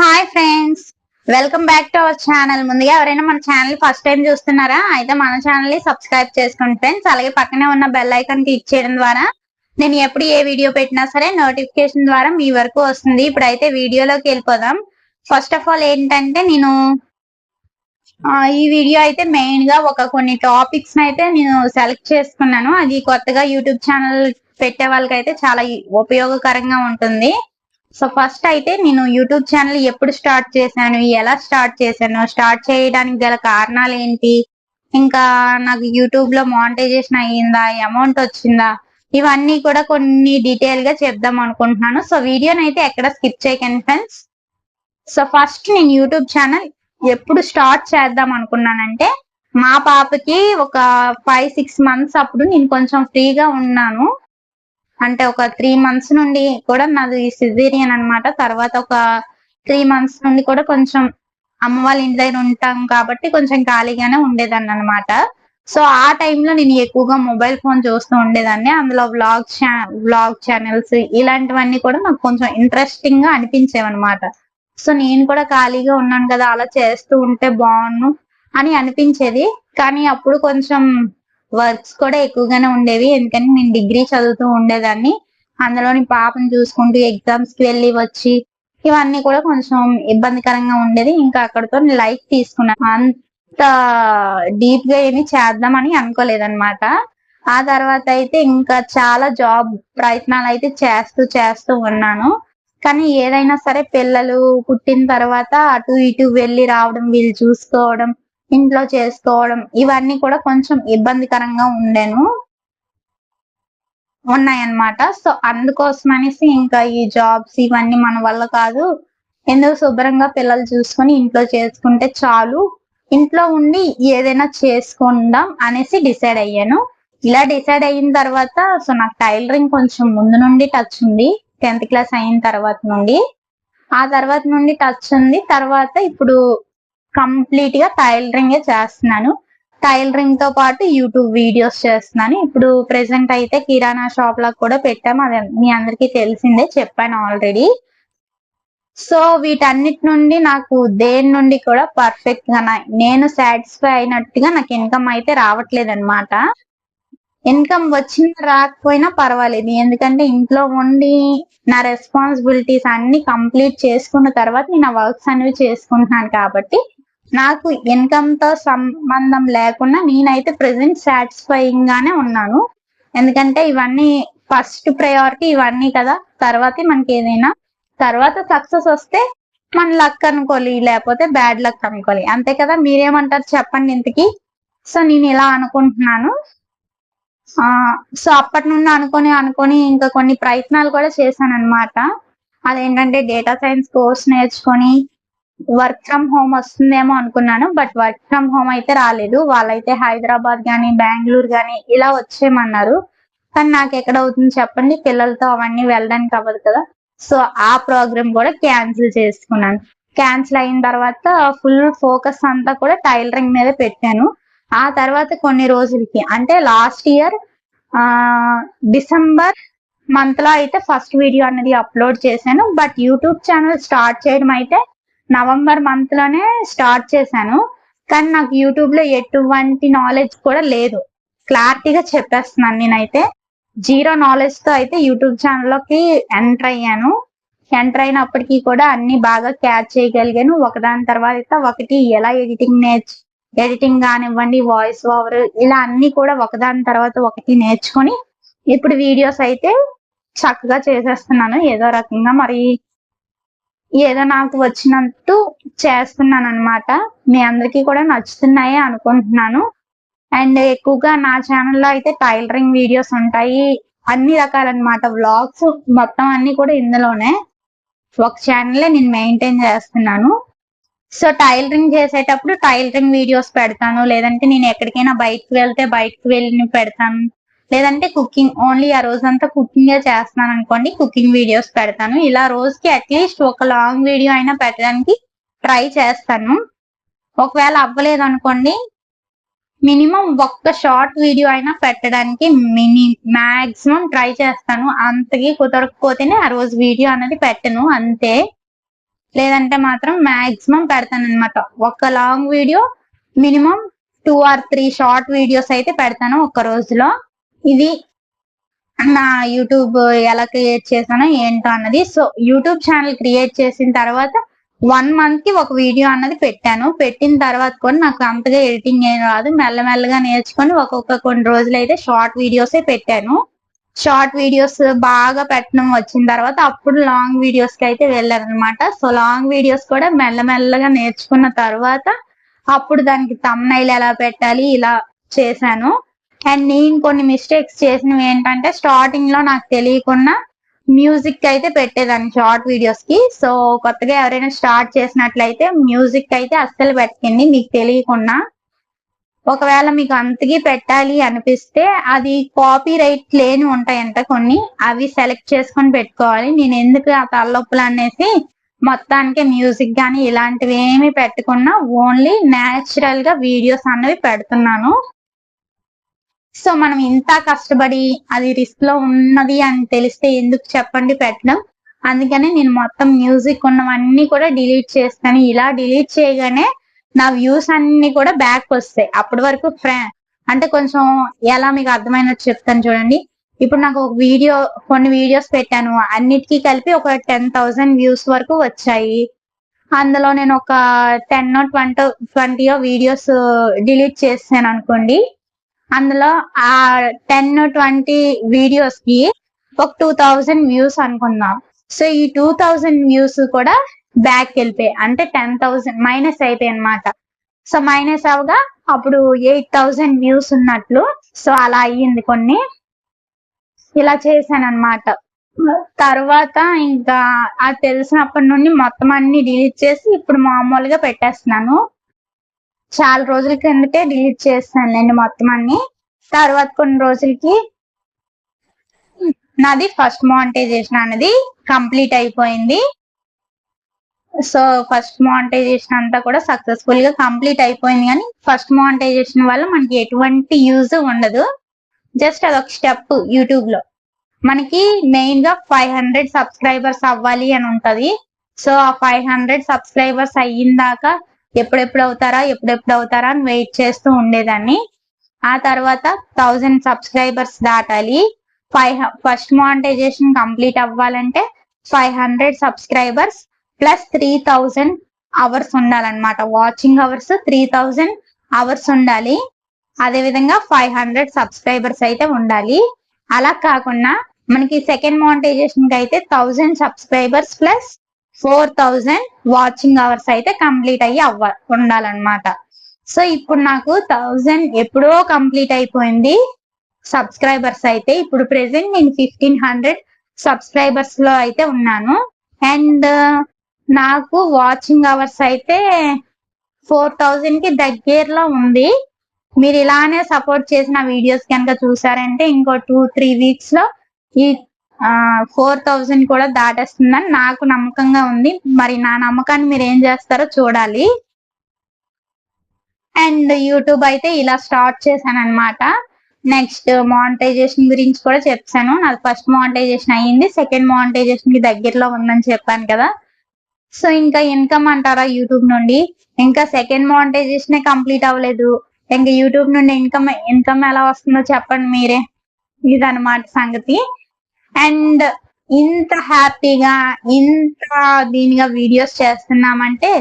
Hi friends welcome back to our channel ముందుగా ఎవరైనా మన ఛానల్ ఫస్ట్ టైం చూస్తున్నారా అయితే మన ఛానల్ని సబ్స్క్రైబ్ చేసుకోండి ఫ్రెండ్స్ అలాగే పక్కనే ఉన్న బెల్ ఐకాన్ క్లిక్ చేయడం ద్వారా నేను ఎప్పుడు ఏ వీడియో పెట్టినా సరే నోటిఫికేషన్ ద్వారా మీ వరకు వస్తుంది. ఇప్పుడైతే వీడియోలోకి వెళ్ళిపోదాం. ఫస్ట్ ఆఫ్ ఆల్ ఏంటంటే నేను ఈ వీడియో అయితే మెయిన్గా ఒక కొన్ని టాపిక్స్ అయితే నేను సెలెక్ట్ చేసుకున్నాను. అది కొత్తగా యూట్యూబ్ ఛానల్ పెట్టే వాళ్ళకైతే చాలా ఉపయోగకరంగా ఉంటుంది. సో ఫస్ట్ అయితే నేను యూట్యూబ్ ఛానల్ ఎప్పుడు స్టార్ట్ చేశాను ఎలా స్టార్ట్ చేశాను స్టార్ట్ చేయడానికి గల కారణాలు ఏంటి? ఇంకా నాకు యూట్యూబ్లో మానిటైజేషన్ అయ్యిందా అమౌంట్ వచ్చిందా? ఇవన్నీ కూడా కొన్ని డీటెయిల్గా చెప్దాం అనుకుంటున్నాను. సో వీడియోని అయితే ఎక్కడ స్కిప్ చేయకండి ఫ్రెండ్స్ సో ఫస్ట్ నేను యూట్యూబ్ ఛానల్ ఎప్పుడు స్టార్ట్ చేద్దాం అనుకున్నానంటే మా పాపకి ఒక ఫైవ్ సిక్స్ మంత్స్ అప్పుడు నేను కొంచెం ఫ్రీగా ఉన్నాను. అంటే ఒక త్రీ మంత్స్ నుండి కూడా నాది సిజేరియన్ అన్నమాట. తర్వాత ఒక త్రీ మంత్స్ నుండి కూడా కొంచెం అమ్మ వాళ్ళ ఇంటి దగ్గర ఉంటాం కాబట్టి కొంచెం ఖాళీగానే ఉండేదాన్ని అనమాట సో ఆ టైంలో నేను ఎక్కువగా మొబైల్ ఫోన్ చూస్తూ ఉండేదాన్ని. అందులో వ్లాగ్ ఛా వ్లాగ్ ఛానల్స్ ఇలాంటివన్నీ కూడా నాకు కొంచెం ఇంట్రెస్టింగ్గా అనిపించేవన్నమాట సో నేను కూడా ఖాళీగా ఉన్నాను కదా అలా చేస్తూ ఉంటే బాగున్ను అని అనిపించేది. కానీ అప్పుడు కొంచెం వర్క్స్ కూడా ఎక్కువగానే ఉండేవి. ఎందుకంటే నేను డిగ్రీ చదువుతూ ఉండేదాన్ని. అందులోని పాపను చూసుకుంటూ ఎగ్జామ్స్కి వెళ్ళి వచ్చి ఇవన్నీ కూడా కొంచెం ఇబ్బందికరంగా ఉండేది. ఇంకా అక్కడతో లైఫ్ తీసుకున్నాను అంత డీప్గా ఏమి చేద్దామని అనుకోలేదన్నమాట. ఆ తర్వాత అయితే ఇంకా చాలా జాబ్ ప్రయత్నాలు అయితే చేస్తూ చేస్తూ ఉన్నాను. కానీ ఏదైనా సరే పిల్లలు పుట్టిన తర్వాత అటు ఇటు వెళ్ళి రావడం వీళ్ళు చూసుకోవడం ఇంట్లో చేసుకోవడం ఇవన్నీ కూడా కొంచెం ఇబ్బందికరంగా ఉండేను. ఉన్నాయన్నమాట. సో అందుకోసం అనేసి ఇంకా ఈ జాబ్స్ ఇవన్నీ మన వల్ల కాదు. ఎందుకు శుభ్రంగా పిల్లలు చూసుకొని ఇంట్లో చేసుకుంటే చాలు. ఇంట్లో ఉండి ఏదైనా చేసుకుందాం అనేసి డిసైడ్ అయ్యాను. ఇలా డిసైడ్ అయిన తర్వాత సో నాకు టైలరింగ్ కొంచెం ముందు నుండి టచ్ ఉంది. టెన్త్ క్లాస్ అయిన తర్వాత నుండి. ఆ తర్వాత నుండి టచ్ ఉంది. తర్వాత ఇప్పుడు కంప్లీట్గా టైలరింగ్ చేస్తున్నాను. టైలరింగ్తో పాటు యూట్యూబ్ వీడియోస్ చేస్తున్నాను. ఇప్పుడు ప్రెసెంట్ అయితే కిరాణా షాప్ లా కూడా పెట్టాము అది మీ అందరికీ తెలిసిందే చెప్పాను ఆల్రెడీ. సో వీటన్నిటి నుండి నాకు దేని నుండి కూడా పర్ఫెక్ట్గా నేను సాటిస్ఫై అయినట్టుగా నాకు ఇన్కమ్ అయితే రావట్లేదు అనమాట ఇన్కమ్ వచ్చినా రాకపోయినా పర్వాలేదు. ఎందుకంటే ఇంట్లో ఉండి నా రెస్పాన్సిబిలిటీస్ అన్ని కంప్లీట్ చేసుకున్న తర్వాత నేను ఆ వర్క్స్ అనేవి చేసుకుంటున్నాను కాబట్టి నాకు ఇన్కమ్తో సంబంధం లేకుండా నేనైతే ప్రెసెంట్ సాటిస్ఫైయింగ్ గానే ఉన్నాను. ఎందుకంటే ఇవన్నీ ఫస్ట్ ప్రయారిటీ ఇవన్నీ కదా. తర్వాతే మనకి ఏదైనా తర్వాత సక్సెస్ వస్తే మన లక్ అనుకోవాలి లేకపోతే బ్యాడ్ లక్ అనుకోవాలి. అంతే కదా? మీరేమంటారు చెప్పండి ఇంతకి. సో నేను ఇలా అనుకుంటున్నాను. ఆ సో అప్పటి నుండి అనుకొని అనుకొని ఇంకా కొన్ని ప్రయత్నాలు కూడా చేశాను అనమాట అదేంటంటే డేటా సైన్స్ కోర్స్ నేర్చుకొని వర్క్ ఫ్రమ్ హోమ్ వస్తుందేమో అనుకున్నాను బట్ వర్క్ ఫ్రమ్ హోమ్ అయితే రాలేదు. వాళ్ళైతే హైదరాబాద్ గానీ బెంగళూరు గానీ ఇలా వచ్చేయమన్నారు. కానీ నాకు ఎక్కడ అవుతుంది చెప్పండి పిల్లలతో అవన్నీ వెళ్ళడానికి అవ్వదు కదా. సో ఆ ప్రోగ్రామ్ కూడా క్యాన్సిల్ చేసుకున్నాను. క్యాన్సిల్ అయిన తర్వాత ఫుల్ ఫోకస్ అంతా కూడా టైలరింగ్ మీద పెట్టాను. ఆ తర్వాత కొన్ని రోజులకి అంటే లాస్ట్ ఇయర్ ఆ డిసెంబర్ మంత్లో అయితే ఫస్ట్ వీడియో అనేది అప్లోడ్ చేశాను. బట్ యూట్యూబ్ ఛానల్ స్టార్ట్ చేయడం అయితే నవంబర్ మంత్లోనే స్టార్ట్ చేశాను. కానీ నాకు యూట్యూబ్లో ఎటువంటి నాలెడ్జ్ కూడా లేదు. క్లారిటీగా చెప్పేస్తున్నాను నేనైతే. జీరో నాలెడ్జ్తో అయితే యూట్యూబ్ ఛానల్లోకి ఎంటర్ అయ్యాను. ఎంటర్ అయినప్పటికీ కూడా అన్ని బాగా క్యాచ్ చేయగలిగాను. ఒకదాని తర్వాత ఒకటి ఎలా ఎడిటింగ్ నేర్చు ఎడిటింగ్ కానివ్వండి వాయిస్ ఓవర్ ఇలా అన్ని కూడా ఒకదాని తర్వాత ఒకటి నేర్చుకొని ఇప్పుడు వీడియోస్ అయితే చక్కగా చేసేస్తున్నాను. ఏదో రకంగా మరి ఏదో నాకు వచ్చినట్టు చేస్తున్నాను అనమాట మీ అందరికీ కూడా నచ్చుతున్నాయి అనుకుంటున్నాను. అండ్ ఎక్కువగా నా ఛానల్లో అయితే టైలరింగ్ వీడియోస్ ఉంటాయి. అన్ని రకాలన్నమాట. వ్లాగ్స్ మొత్తం అన్ని కూడా ఇందులోనే. ఒక ఛానలే నేను మెయింటైన్ చేస్తున్నాను. సో టైలరింగ్ చేసేటప్పుడు టైలరింగ్ వీడియోస్ పెడతాను. లేదంటే నేను ఎక్కడికైనా బయటకు వెళ్తే బయటకు వెళ్ళి పెడతాను. లేదంటే కుకింగ్ ఓన్లీ ఆ రోజంతా కుకింగ్ చేస్తున్నాను అనుకోండి కుకింగ్ వీడియోస్ పెడతాను. ఇలా రోజుకి అట్లీస్ట్ ఒక లాంగ్ వీడియో అయినా పెట్టడానికి ట్రై చేస్తాను. ఒకవేళ అవ్వలేదు అనుకోండి మినిమం ఒక్క షార్ట్ వీడియో అయినా పెట్టడానికి మిని మాక్సిమం ట్రై చేస్తాను. అంతకి కుదరకపోతేనే ఆ రోజు వీడియో అనేది పెట్టను అంతే. లేదంటే మాత్రం మాక్సిమం పెడతాను అనమాట ఒక long video minimum two or three short videos అయితే పెడతాను ఒక రోజులో. ఇది నా యూట్యూబ్ ఎలా క్రియేట్ చేశానో ఏంటో అన్నది. సో యూట్యూబ్ ఛానల్ క్రియేట్ చేసిన తర్వాత వన్ మంత్కి ఒక వీడియో అన్నది పెట్టాను. పెట్టిన తర్వాత కూడా నాకు అంతగా ఎడిటింగ్ ఏం రాదు. మెల్లమెల్లగా నేర్చుకొని ఒక్కొక్క కొన్ని రోజులు అయితే షార్ట్ వీడియోసే పెట్టాను. షార్ట్ వీడియోస్ బాగా పెట్టడం వచ్చిన తర్వాత అప్పుడు లాంగ్ వీడియోస్కి అయితే వెళ్ళాను అనమాట సో లాంగ్ వీడియోస్ కూడా మెల్లమెల్లగా నేర్చుకున్న తర్వాత అప్పుడు దానికి తమ్నైల్ ఎలా పెట్టాలి ఇలా చేశాను. అండ్ నేను కొన్ని మిస్టేక్స్ చేసినవి ఏంటంటే స్టార్టింగ్లో నాకు తెలియకుండా మ్యూజిక్ అయితే పెట్టేదాన్ని షార్ట్ వీడియోస్కి. సో కొత్తగా ఎవరైనా స్టార్ట్ చేసినట్లయితే మ్యూజిక్ అయితే అస్సలు పెట్టకండి. మీకు తెలియకుండా. ఒకవేళ మీకు అంతకి పెట్టాలి అనిపిస్తే అది కాపీ రైట్ లేని ఉంటాయంట కొన్ని. అవి సెలెక్ట్ చేసుకొని పెట్టుకోవాలి. నేను ఎందుకు ఆ తలనొప్పులు అనేసి మొత్తానికి మ్యూజిక్ కానీ ఇలాంటివి ఏమి పెట్టకుండా ఓన్లీ న్యాచురల్గా వీడియోస్ అన్నవి పెడుతున్నాను. సో మనం ఇంత కష్టపడి అది రిస్క్లో ఉన్నది అని తెలిస్తే ఎందుకు చెప్పండి పెట్టడం? అందుకనే నేను మొత్తం మ్యూజిక్ ఉన్నవన్నీ కూడా డిలీట్ చేస్తాను. ఇలా డిలీట్ చేయగానే నా వ్యూస్ అన్ని కూడా బ్యాక్ వస్తాయి. అప్పటి వరకు ఫ్రా అంటే కొంచెం ఎలా మీకు అర్థమైనట్టు చెప్తాను చూడండి. ఇప్పుడు నాకు ఒక వీడియో కొన్ని వీడియోస్ పెట్టాను. అన్నిటికీ కలిపి ఒక టెన్ థౌసండ్ వ్యూస్ వరకు వచ్చాయి. అందులో నేను ఒక టెన్ ట్వంటీ ట్వంటీయో వీడియోస్ డిలీట్ చేసాను అనుకోండి. అందులో ఆ టెన్ ట్వంటీ వీడియోస్కి ఒక టూ థౌజండ్ వ్యూస్ అనుకుందాం. సో ఈ టూ థౌజండ్ వ్యూస్ కూడా బ్యాక్ వెళ్ళిపోయాయి. అంటే టెన్ థౌసండ్ మైనస్ అయిపోయాయి అనమాట సో మైనస్ అవగా అప్పుడు ఎయిట్ థౌసండ్ వ్యూస్ ఉన్నట్లు. సో అలా అయ్యింది కొన్ని. ఇలా చేశాను అనమాట తర్వాత ఇంకా అది తెలిసినప్పటి నుండి మొత్తం అన్ని డిలీట్ చేసి ఇప్పుడు మామూలుగా పెట్టేస్తున్నాను. చాలా రోజుల కిందటే డిలీట్ చేస్తాను నేను మొత్తం అన్ని. తర్వాత కొన్ని రోజులకి నాది ఫస్ట్ మోనిటైజేషన్ అనేది కంప్లీట్ అయిపోయింది. సో ఫస్ట్ మోనిటైజేషన్ అంతా కూడా సక్సెస్ఫుల్గా కంప్లీట్ అయిపోయింది కానీ ఫస్ట్ మానిటైజేషన్ వల్ల మనకి ఎటువంటి యూజ్ ఉండదు. జస్ట్ అదొక స్టెప్ యూట్యూబ్లో మనకి మెయిన్గా ఫైవ్ హండ్రెడ్ సబ్స్క్రైబర్స్ అవ్వాలి అని ఉంటది. సో ఆ ఫైవ్ హండ్రెడ్ సబ్స్క్రైబర్స్ అయిన దాకా ఎప్పుడెప్పుడు అవుతారా ఎప్పుడెప్పుడు అవుతారా అని వెయిట్ చేస్తూ ఉండేదాన్ని. ఆ తర్వాత థౌజండ్ సబ్స్క్రైబర్స్ దాటాలి. ఫైవ్ ఫస్ట్ మానిటైజేషన్ కంప్లీట్ అవ్వాలంటే five hundred subscribers plus three thousand hours ఉండాలన్నమాట. Watching hours three thousand hours ఉండాలి. అదే విధంగా ఫైవ్ హండ్రెడ్ సబ్స్క్రైబర్స్ అయితే ఉండాలి. అలా కాకుండా మనకి సెకండ్ మానిటైజేషన్కి అయితే thousand subscribers plus four thousand watching hours అయితే కంప్లీట్ అయ్యి అవ్వ ఉండాలన్నమాట. సో ఇప్పుడు నాకు థౌజండ్ ఎప్పుడో కంప్లీట్ అయిపోయింది. సబ్స్క్రైబర్స్ అయితే ఇప్పుడు ప్రెసెంట్ నేను ఫిఫ్టీన్ హండ్రెడ్ సబ్స్క్రైబర్స్లో అయితే ఉన్నాను. అండ్ నాకు వాచింగ్ అవర్స్ అయితే ఫోర్ థౌజండ్కి దగ్గరలో ఉంది. మీరు ఇలానే సపోర్ట్ చేసిన వీడియోస్ కనుక చూసారంటే ఇంకో టూ త్రీ వీక్స్లో ఈ ఫోర్ థౌజండ్ కూడా దాటేస్తుందని నాకు నమ్మకంగా ఉంది. మరి నా నమ్మకాన్ని మీరు ఏం చేస్తారో చూడాలి. అండ్ యూట్యూబ్ అయితే ఇలా స్టార్ట్ చేశాను అనమాట నెక్స్ట్ మానిటైజేషన్ గురించి కూడా చెప్పాను. నాది ఫస్ట్ మానిటైజేషన్ అయ్యింది. సెకండ్ మానిటైజేషన్కి దగ్గరలో ఉందని చెప్పాను కదా. సో ఇంకా ఇన్కమ్ అంటారా యూట్యూబ్ నుండి? ఇంకా సెకండ్ మానిటైజేషన్ కంప్లీట్ అవ్వలేదు. ఇంకా యూట్యూబ్ నుండి ఇన్కమ్ ఇన్కమ్ ఎలా వస్తుందో చెప్పండి మీరే. ఇదనమాట సంగతి. అండ్ ఇంత హ్యాపీగా ఇంత దీనిగా వీడియోస్ చేస్తున్నామంటే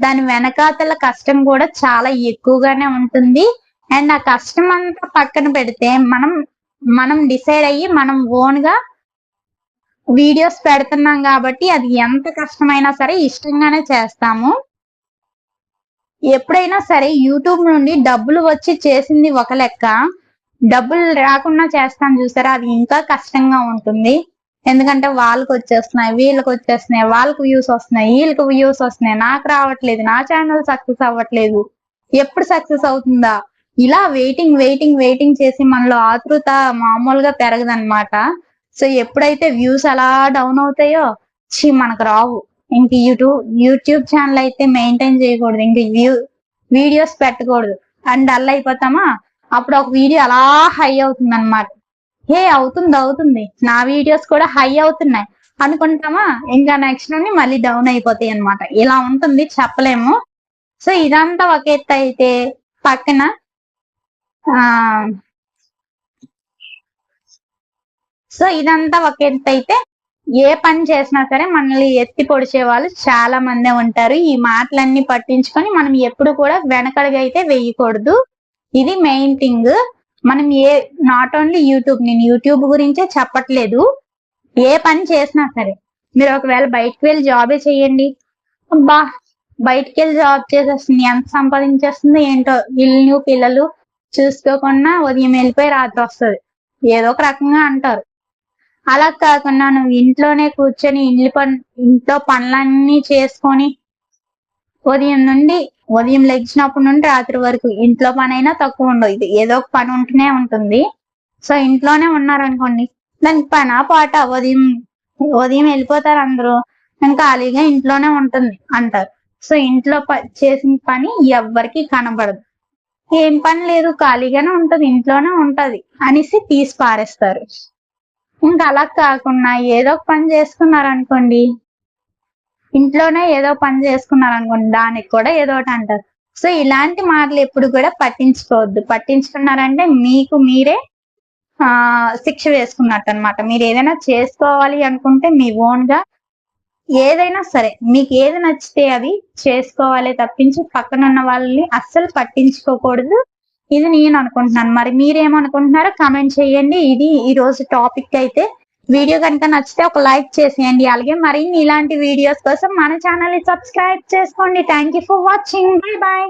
దాని వెనకాతల కష్టం కూడా చాలా ఎక్కువగానే ఉంటుంది. అండ్ ఆ కష్టం అంతా పక్కన పెడితే మనం మనం డిసైడ్ అయ్యి మనం ఓన్గా వీడియోస్ పెడుతున్నాం కాబట్టి అది ఎంత కష్టమైనా సరే ఇష్టంగానే చేస్తాము. ఎప్పుడైనా సరే యూట్యూబ్ నుండి డబ్బులు వచ్చి చేసింది ఒక లెక్క. డబ్బులు రాకుండా చేస్తాను చూసారా? అది ఇంకా కష్టంగా ఉంటుంది. ఎందుకంటే వాళ్ళకి వచ్చేస్తున్నాయి వీళ్ళకి వచ్చేస్తున్నాయి వాళ్ళకి వ్యూస్ వస్తున్నాయి వీళ్ళకి వ్యూస్ వస్తున్నాయి. నాకు రావట్లేదు నా ఛానల్ సక్సెస్ అవ్వట్లేదు. ఎప్పుడు సక్సెస్ అవుతుందా? ఇలా వెయిటింగ్ వెయిటింగ్ వెయిటింగ్ చేసి మనలో ఆతృత మామూలుగా పెరగదన్నమాట. సో ఎప్పుడైతే వ్యూస్ అలా డౌన్ అవుతాయో చి మనకు రావు. ఇంక యూట్యూబ్ యూట్యూబ్ ఛానల్ అయితే మెయింటైన్ చేయకూడదు. ఇంక వ్యూ వీడియోస్ పెట్టకూడదు. అండ్ డల్ అయిపోతామా? అప్పుడు ఒక వీడియో అలా హై అవుతుంది అనమాట హే అవుతుంది అవుతుంది. నా వీడియోస్ కూడా హై అవుతున్నాయి. అనుకుంటామా? ఇంకా నెక్స్ట్ నుండి మళ్ళీ డౌన్ అయిపోతాయి అనమాట ఇలా ఉంటుంది చెప్పలేము. సో ఇదంతా ఒక ఎత్తు అయితే పక్కన ఆ సో ఇదంతా ఒక ఎత్తు అయితే ఏ పని చేసినా సరే మనల్ని ఎత్తి పొడిచే వాళ్ళు చాలా మందే ఉంటారు. ఈ మాటలన్నీ పట్టించుకొని మనం ఎప్పుడు కూడా వెనకడిగా అయితే వేయకూడదు. ఇది మెయిన్ థింగ్ మనం ఏ నాట్ ఓన్లీ యూట్యూబ్ నేను యూట్యూబ్ గురించే చెప్పట్లేదు. ఏ పని చేసినా సరే. మీరు ఒకవేళ బయటకు వెళ్ళి జాబే చేయండి. అబ్బా బయటకు వెళ్ళి జాబ్ చేసేస్తుంది. ఎంత సంపాదించేస్తుంది ఏంటో. ఇల్లు పిల్లలు చూసుకోకుండా ఉదయం వెళ్ళిపోయి రాత్రి వస్తుంది. ఏదో ఒక రకంగా అంటారు. అలా కాకుండా నువ్వు ఇంట్లోనే కూర్చొని పని ఇంట్లో పనులన్నీ చేసుకొని ఉదయం నుండి ఉదయం లేచినప్పటి నుండి రాత్రి వరకు ఇంట్లో పని అయినా తక్కువ ఉండదు ఇది ఏదో ఒక పని ఉంటూనే ఉంటుంది. సో ఇంట్లోనే ఉన్నారనుకోండి దానికి పనా పాట? ఉదయం ఉదయం వెళ్ళిపోతారు అందరూ నేను ఖాళీగా ఇంట్లోనే ఉంటుంది అంటారు. సో ఇంట్లో చేసిన పని ఎవ్వరికి కనబడదు. ఏం పని లేదు ఖాళీగానే ఉంటది ఇంట్లోనే ఉంటది అనేసి తీసి పారేస్తారు. ఇంకా అలా కాకుండా ఏదో ఒక పని చేసుకున్నారు అనుకోండి ఇంట్లోనే ఏదో పని చేసుకున్నారు అనుకోండి దానికి కూడా ఏదో ఒకటి అంటారు. సో ఇలాంటి మాటలు ఎప్పుడు కూడా పట్టించుకోవద్దు. పట్టించుకున్నారంటే మీకు మీరే ఆ శిక్ష వేసుకున్నట్టు అనమాట మీరు ఏదైనా చేసుకోవాలి అనుకుంటే మీ ఓన్గా ఏదైనా సరే మీకు ఏది నచ్చితే అది చేసుకోవాలి తప్పించి పక్కన ఉన్న వాళ్ళని అస్సలు పట్టించుకోకూడదు. ఇది నేను అనుకుంటున్నాను. మరి మీరేమనుకుంటున్నారో కామెంట్ చేయండి. ఇది ఈ రోజు టాపిక్ అయితే వీడియో కనుక నచ్చితే ఒక లైక్ చేసేయండి. అలాగే మరిన్ని ఇలాంటి వీడియోస్ కోసం మన ఛానల్ని సబ్స్క్రైబ్ చేసుకోండి. Thank you for watching bye bye